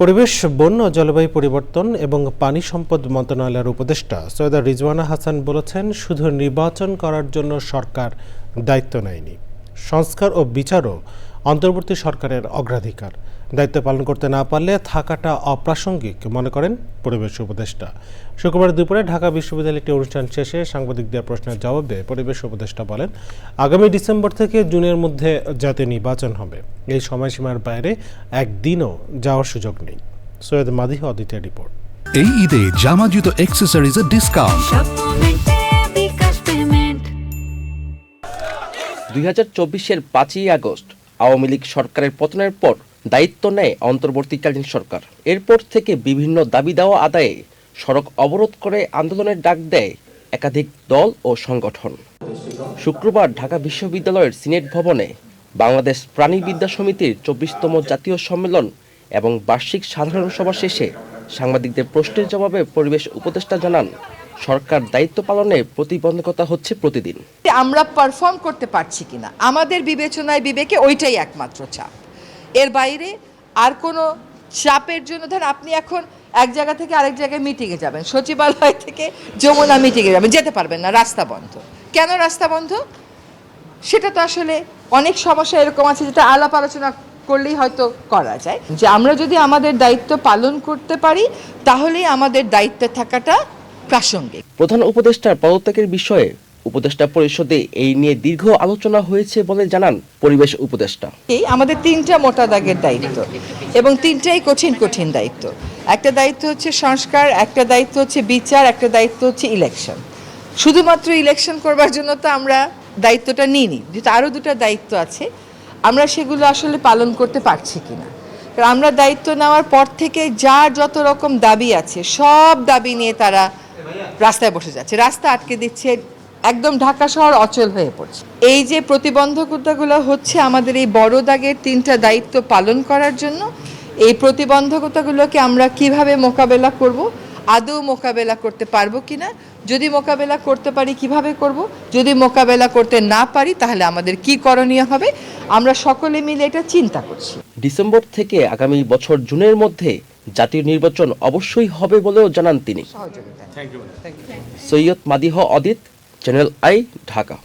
পরিবেশ, বন্য জলবায়ু পরিবর্তন এবং পানি সম্পদ মন্ত্রণালয়ের উপদেষ্টা সৈয়দা রিজওয়ানা হাসান বলেছেন, শুধু নির্বাচন করার জন্য সরকার দায়িত্ব নেয়নি। সংস্কার ও বিচারও অন্তর্বর্তী সরকারের অগ্রাধিকার। দায়িত্ব পালন করতে না পারলে থাকাটা অপ্রাসঙ্গিক মনে করেন পরিবেশ উপদেষ্টা। শুক্রবার দুপুরে ঢাকা বিশ্ববিদ্যালয়ের একটি অনুষ্ঠান শেষে সাংবাদিকদের প্রশ্নের জবাবে পরিবেশ উপদেষ্টা বলেন আগামী ডিসেম্বর থেকে জুনের মধ্যে জাতীয় নির্বাচন হবে। এই সময়সীমার বাইরে একদিনও যাওয়ার সুযোগ নেই। সৈয়দ মাদিহ অদিতের রিপোর্ট। এই ঈদে জামা জুতো অ্যাক্সেসরিজের ডিসকাউন্ট দুই হাজার চব্বিশের পাঁচই আগস্ট আওয়ামী লীগ সরকারের পতনের পর দায়িত্ব নেয় অন্তর্বর্তীকালীন সরকার। এরপর থেকে বিভিন্ন দাবি দেওয়া আদায়ে সড়ক অবরোধ করে আন্দোলনের ডাক দেয় একাধিক দল ও সংগঠন। শুক্রবার ঢাকা বিশ্ববিদ্যালয়ের সিনেট ভবনে বাংলাদেশ প্রাণীবিদ্যা সমিতির চব্বিশতম জাতীয় সম্মেলন এবং বার্ষিক সাধারণ সভা শেষে সাংবাদিকদের প্রশ্নের জবাবে পরিবেশ উপদেষ্টা জানান, সরকার দায়িত্ব পালনে প্রতিবন্ধকতা হচ্ছে প্রতিদিন। আমরা পারফর্ম করতে পারছি কিনা? আমাদের বিবেচনায় বিবেকে ওইটাই একমাত্র চাপ। এর বাইরে আর কোনো চাপের জন্য, ধর আপনি এখন এক জায়গা থেকে আরেক জায়গায় মিটিংয়ে যাবেন, সচিবালয় থেকে যমুনা মিটিংয়ে যাবেন, যেতে পারবেন না, রাস্তা বন্ধ। কেন রাস্তা বন্ধ? সেটা তো আসলে অনেক সমস্যা এরকম আছে যেটা আলাপ আলোচনা করলেই হয়তো করা যায়। যে আমরা যদি আমাদের দায়িত্ব পালন করতে পারি তাহলেই আমাদের দায়িত্বে থাকাটা প্রাসঙ্গিক। প্রধান উপদেষ্টার পদত্যাগের বিষয়ে উপদেষ্টা পরিষদে এই নিয়ে দীর্ঘ আলোচনা হয়েছে বলে জানান পরিবেশ উপদেষ্টা। এই আমাদের তিনটা মোটা দাগের দায়িত্ব এবং তিনটাই কঠিন কঠিন দায়িত্ব। একটা দায়িত্ব হচ্ছে সংস্কার একটা দায়িত্ব হচ্ছে বিচার একটা দায়িত্ব হচ্ছে ইলেকশন শুধুমাত্র ইলেকশন করবার জন্য তো আমরা দায়িত্বটা নিইনি যেহেতু আরও দুটো দায়িত্ব আছে। আমরা সেগুলো আসলে পালন করতে পারছি কিনা। কারণ আমরা দায়িত্ব নেওয়ার পর থেকে যার যত রকম দাবি আছে, সব দাবি নিয়ে তারা রাস্তায় বসে যাচ্ছে। রাস্তা আটকে দিচ্ছে, একদম ঢাকা শহর অচল হয়ে পড়ছে। এই যে প্রতিবন্ধকতাগুলো হচ্ছে আমাদের এই বড় দাগের তিনটা দায়িত্ব পালন করার জন্য, এই প্রতিবন্ধকতাগুলোকে আমরা কীভাবে মোকাবেলা করব আদৌ মোকাবেলা করতে পারব কিনা? যদি মোকাবেলা করতে পারি কীভাবে করব? যদি মোকাবেলা করতে না পারি তাহলে আমাদের কি করণীয় হবে? আমরা সকলে মিলে এটা চিন্তা করছি। ডিসেম্বর থেকে আগামী বছর জুনের মধ্যে জাতীয় নির্বাচন অবশ্যই হবে বলেও জানান তিনি। Syed Madih Adit channel I Dhaka.